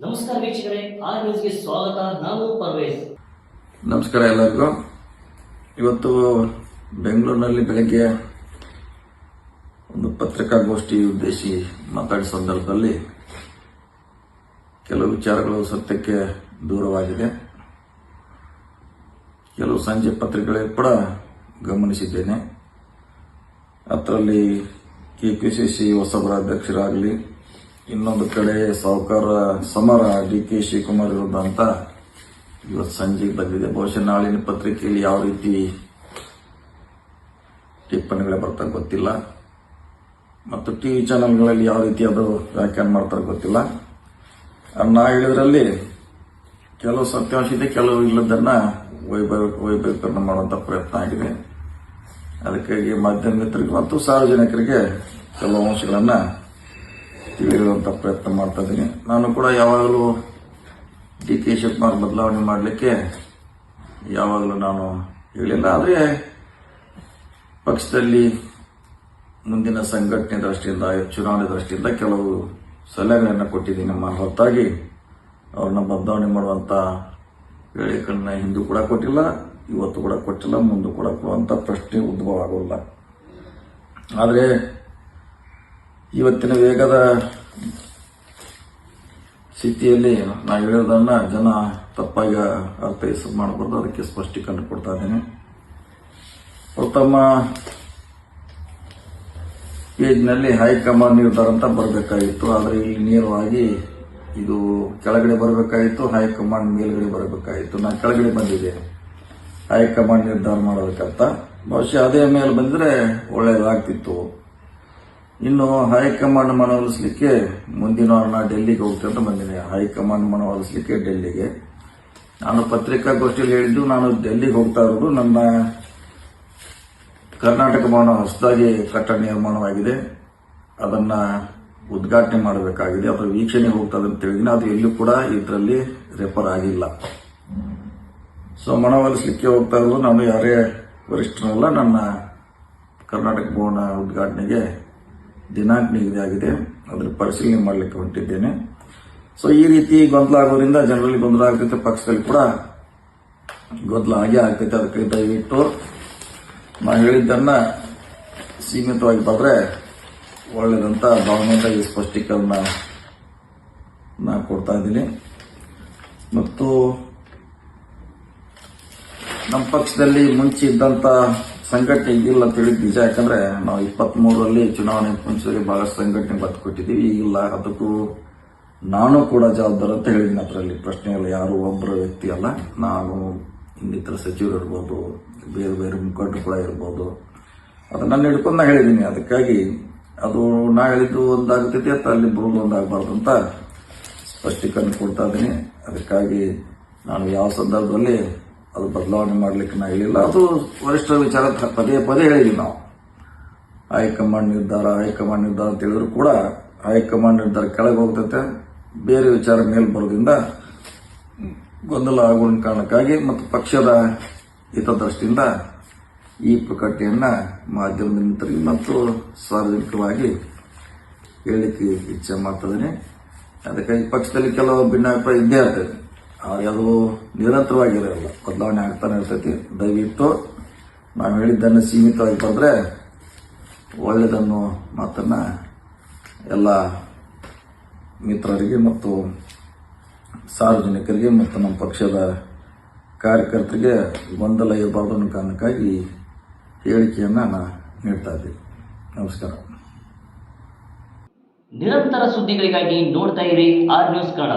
ನಮಸ್ಕಾರ ವೀಕ್ಷಕರೇ, ಆ ನ್ಯೂಸ್ಗೆ ಸ್ವಾಗತ. ನಾನು ಪರ್ವೇಶ್. ನಮಸ್ಕಾರ ಎಲ್ಲರಿಗೂ. ಇವತ್ತು ಬೆಂಗಳೂರಿನಲ್ಲಿ ಬೆಳಗ್ಗೆ ಒಂದು ಪತ್ರಿಕಾಗೋಷ್ಠಿ ಉದ್ದೇಶಿ ಮಾತಾಡಿದ ಸಂದರ್ಭದಲ್ಲಿ ಕೆಲವು ವಿಚಾರಗಳು ಸತ್ಯಕ್ಕೆ ದೂರವಾಗಿದೆ. ಕೆಲವು ಸಂಜೆ ಪತ್ರಿಕೆಗಳು ಕೂಡ ಗಮನಿಸಿದ್ದೇನೆ. ಅದರಲ್ಲಿ ಕೆ ಪಿ ಸಿ ಸಿ ಹೊಸಬರ ಅಧ್ಯಕ್ಷರಾಗಲಿ ಇನ್ನೊಂದು ಕಡೆ ಸಾಹುಕಾರ ಸಮರ ಡಿ ಕೆ ಶಿವಕುಮಾರ್ ವಿರುದ್ಧ ಅಂತ ಇವತ್ತು ಸಂಜೆಗೆ ಬಂದಿದೆ. ಬಹುಶಃ ನಾಳಿನ ಪತ್ರಿಕೆಯಲ್ಲಿ ಯಾವ ರೀತಿ ಟಿಪ್ಪಣಿಗಳೇ ಬರ್ತಾ ಗೊತ್ತಿಲ್ಲ. ಮತ್ತು ಟಿ ವಿ ಚಾನಲ್ಗಳಲ್ಲಿ ಯಾವ ರೀತಿ ಅದು ವ್ಯಾಖ್ಯಾನ ಮಾಡ್ತಾರೆ ಗೊತ್ತಿಲ್ಲ. ನಾ ಹೇಳಿದ್ರಲ್ಲಿ ಕೆಲವು ಸತ್ಯಾಂಶ ಇದೆ ಕೆಲವು ಇಲ್ಲದನ್ನ ವೈಭವ, ವೈಭವೀಕರಣ ಮಾಡುವಂಥ ಪ್ರಯತ್ನ ಆಗಿದೆ. ಅದಕ್ಕಾಗಿ ಮಾಧ್ಯಮ ಮಿತ್ರರಿಗೆ ಮತ್ತು ಸಾರ್ವಜನಿಕರಿಗೆ ಕೆಲವು ಅಂಶಗಳನ್ನ ತಿಳಿಯುವಂಥ ಪ್ರಯತ್ನ ಮಾಡ್ತಾ ಇದ್ದೀನಿ ನಾನು ಕೂಡ ಯಾವಾಗಲೂ ಡಿ ಕೆ ಶಿವಕುಮಾರ್ ಬದಲಾವಣೆ ಮಾಡಲಿಕ್ಕೆ ಯಾವಾಗಲೂ ನಾನು ಹೇಳಿಲ್ಲ. ಆದರೆ ಪಕ್ಷದಲ್ಲಿ ಮುಂದಿನ ಸಂಘಟನೆ ದೃಷ್ಟಿಯಿಂದ, ಚುನಾವಣೆ ದೃಷ್ಟಿಯಿಂದ ಕೆಲವು ಸಲಹೆಗಳನ್ನು ಕೊಟ್ಟಿದ್ದೀನಿ ನಮ್ಮ ಹೊತ್ತಾಗಿ. ಅವ್ರನ್ನ ಬದಲಾವಣೆ ಮಾಡುವಂಥ ಹೇಳಿಕೆಗಳನ್ನ ಹಿಂದೂ ಕೂಡ ಕೊಟ್ಟಿಲ್ಲ, ಇವತ್ತು ಕೂಡ ಕೊಟ್ಟಿಲ್ಲ, ಮುಂದೆ ಕೂಡ ಕೊಡುವಂಥ ಪ್ರಶ್ನೆ ಉದ್ಭವ ಆಗೋಲ್ಲ. ಆದರೆ ಇವತ್ತಿನ ವೇಗದ ಸ್ಥಿತಿಯಲ್ಲಿ ನಾವು ಹೇಳೋದನ್ನ ಜನ ತಪ್ಪಾಗಿ ಅರ್ಥೈಸ ಮಾಡಬಾರ್ದು. ಅದಕ್ಕೆ ಸ್ಪಷ್ಟೀಕರಣ ಕೊಡ್ತಾ ಇದ್ದೇನೆ. ಪ್ರಥಮ ಪೇಜ್ನಲ್ಲಿ ಹೈಕಮಾಂಡ್ ನಿರ್ಧಾರ ಅಂತ ಬರಬೇಕಾಗಿತ್ತು. ಆದರೆ ಇಲ್ಲಿ ನೇರವಾಗಿ ಇದು ಕೆಳಗಡೆ ಬರಬೇಕಾಗಿತ್ತು, ಹೈಕಮಾಂಡ್ ಮೇಲ್ಗಡೆ ಬರಬೇಕಾಗಿತ್ತು. ನಾನು ಕೆಳಗಡೆ ಬಂದಿದ್ದೆ. ಹೈಕಮಾಂಡ್ ನಿರ್ಧಾರ ಮಾಡಬೇಕಂತ. ಬಹುಶಃ ಅದೇ ಮೇಲೆ ಬಂದರೆ ಒಳ್ಳೆಯದಾಗ್ತಿತ್ತು ಇನ್ನು ಹೈಕಮಾಂಡ್ ಮನವೊಲಿಸಲಿಕ್ಕೆ ಮುಂದಿನ ವಾರ ಡೆಲ್ಲಿಗೆ ಹೋಗ್ತಂತ ಬಂದಿನಿ. ಹೈಕಮಾಂಡ್ ಮನವೊಲಿಸಲಿಕ್ಕೆ ಡೆಲ್ಲಿಗೆ. ನಾನು ಪತ್ರಿಕಾಗೋಷ್ಠಿಯಲ್ಲಿ ಹೇಳಿದ್ದು, ನಾನು ಡೆಲ್ಲಿಗೆ ಹೋಗ್ತಾ ಇರೋದು ನನ್ನ ಕರ್ನಾಟಕ ಭವನ ಹೊಸದಾಗಿ ಕಟ್ಟಡ ನಿರ್ಮಾಣವಾಗಿದೆ. ಅದನ್ನ ಉದ್ಘಾಟನೆ ಮಾಡಬೇಕಾಗಿದೆ. ಅಥವಾ ವೀಕ್ಷಣೆ ಹೋಗ್ತದೆ ಅಂತ ಹೇಳಿದ್ದೀನಿ ಅದು ಎಲ್ಲೂ ಕೂಡ ಇದರಲ್ಲಿ ರೆಫರ್ ಆಗಿಲ್ಲ. ಸೊ ಮನವೊಲಿಸಲಿಕ್ಕೆ ಹೋಗ್ತಾ ಇರೋದು ನಾನು ಯಾರೇ ವರಿಷ್ಠರಲ್ಲ, ನನ್ನ ಕರ್ನಾಟಕ ಭವನ ಉದ್ಘಾಟನೆಗೆ ದಿನಾಂಕ ನಿಗದಿಯಾಗಿದೆ ಅದರ ಪರಿಶೀಲನೆ ಮಾಡಲಿಕ್ಕೆ ಹೊಂಟಿದ್ದೇನೆ. ಸೊ ಈ ರೀತಿ ಗೊಂದಲ ಆಗೋದ್ರಿಂದ ಜನರಲ್ಲಿ ಗೊಂದಲ ಆಗ್ತೈತೆ, ಪಕ್ಷದಲ್ಲಿ ಕೂಡ ಗೊಂದಲ ಆಗೇ ಆಗ್ತೈತೆ ಅದಕ್ಕೆ ದಯವಿಟ್ಟು ನಾನು ಹೇಳಿದ್ದನ್ನ ಸೀಮಿತವಾಗಿ ಬಂದರೆ ಒಳ್ಳೆಯದಂತ ಭಾವನೆಯಿಂದ ಈ ಸ್ಪಷ್ಟೀಕರಣ ನಾ ಕೊಡ್ತಾ ಇದ್ದೀನಿ. ಮತ್ತು ನಮ್ಮ ಪಕ್ಷದಲ್ಲಿ ಮುಂಚೆ ಇದ್ದಂತ ಸಂಘಟನೆ ಇದಿಲ್ಲ ಅಂತ ಹೇಳಿ ನಿಜ ಯಾಕಂದ್ರೆ ನಾವು ಇಪ್ಪತ್ ಮೂರರಲ್ಲಿ ಚುನಾವಣೆ ಮುಂಚೆ ಬಹಳಷ್ಟು ಸಂಘಟನೆ ಬತ್ತು ಕೊಟ್ಟಿದ್ದೀವಿ ಈಗಿಲ್ಲ ಅದಕ್ಕೂ ನಾನು ಕೂಡ ಜವಾಬ್ದಾರ ಅಂತ ಹೇಳಿದ್ದೀನಿ ಅದರಲ್ಲಿ. ಪ್ರಶ್ನೆ ಇಲ್ಲ ಯಾರು ಒಬ್ಬರ ವ್ಯಕ್ತಿ ಅಲ್ಲ. ನಾನು ಇನ್ನಿತರ ಸಚಿವರು ಇರ್ಬೋದು, ಬೇರೆ ಬೇರೆ ಮುಖಂಡರು ಕೂಡ ಇರ್ಬೋದು. ಅದನ್ನ ನಾನು ಹಿಡ್ಕೊಂಡು ನಾ ಹೇಳಿದ್ದೀನಿ. ಅದಕ್ಕಾಗಿ ಅದು ನಾ ಹೇಳಿದ್ದು ಒಂದಾಗ್ತೈತಿ, ಅಥವಾ ಅಲ್ಲಿ ಬರೋದು ಒಂದಾಗಬಾರ್ದು ಅಂತ ಸ್ಪಷ್ಟೀಕರಣ ಕೊಡ್ತಾ ಇದ್ದೀನಿ. ಅದಕ್ಕಾಗಿ ನಾನು ಯಾವ ಸಂದರ್ಭದಲ್ಲಿ ಅದು ಬದಲಾವಣೆ ಮಾಡಲಿಕ್ಕೆ ನಾ ಹೇಳಿಲ್ಲ. ಅದು ವರಿಷ್ಠ ವಿಚಾರ ಪದೇ ಪದೇ ಹೇಳಿದ್ವಿ ನಾವು. ಹೈಕಮಾಂಡ್ ನಿರ್ಧಾರ ಹೈಕಮಾಂಡ್ ನಿರ್ಧಾರ ಅಂತ ಹೇಳಿದ್ರು ಕೂಡ ಹೈಕಮಾಂಡ್ ನಿರ್ಧಾರ ಕೆಳಗೆ ಹೋಗ್ತೈತೆ. ಬೇರೆ ವಿಚಾರ ಮೇಲೆ ಬರೋದ್ರಿಂದ ಗೊಂದಲ ಆಗುವ ಕಾರಣಕ್ಕಾಗಿ ಮತ್ತು ಪಕ್ಷದ ಹಿತದೃಷ್ಟಿಯಿಂದ ಈ ಪ್ರಕಟಣೆಯನ್ನ ಮಾಧ್ಯಮದ ಮಿತ್ರರಿಗೆ ಮತ್ತು ಸಾರ್ವಜನಿಕವಾಗಿ ಹೇಳಲಿಕ್ಕೆ ಇಚ್ಛೆ ಮಾಡ್ತಿದ್ದೀನಿ ಅದಕ್ಕಾಗಿ ಪಕ್ಷದಲ್ಲಿ ಕೆಲವು ಭಿನ್ನಾಭಿಪ್ರಾಯ ಇದ್ದೇ ಇರ್ತದೆ. ಅದು ನಿರಂತರವಾಗಿರೋಲ್ಲ ಬದಲಾವಣೆ ಆಗ್ತಾನೆ ಇರ್ತೈತಿ. ದಯವಿಟ್ಟು ನಾವು ಹೇಳಿದ್ದನ್ನು ಸೀಮಿತವಾಗಿ ಬಂದರೆ ಒಳ್ಳೆಯದನ್ನು ಮಾತನ್ನು ಎಲ್ಲ ಮಿತ್ರರಿಗೆ ಮತ್ತು ಸಾರ್ವಜನಿಕರಿಗೆ ಮತ್ತು ನಮ್ಮ ಪಕ್ಷದ ಕಾರ್ಯಕರ್ತರಿಗೆ ಗೊಂದಲ ಇರಬಾರ್ದು ಅನ್ನೋ ಕಾರಣಕ್ಕಾಗಿ ಹೇಳಿಕೆಯನ್ನು ನಾನು ನೀಡ್ತಾ ಇದ್ದೀನಿ. ನಮಸ್ಕಾರ. ನಿರಂತರ ಸುದ್ದಿಗಳಿಗಾಗಿ ನೋಡ್ತಾ ಇರಿ ಆರ್ ನ್ಯೂಸ್ ಕನ್ನಡ.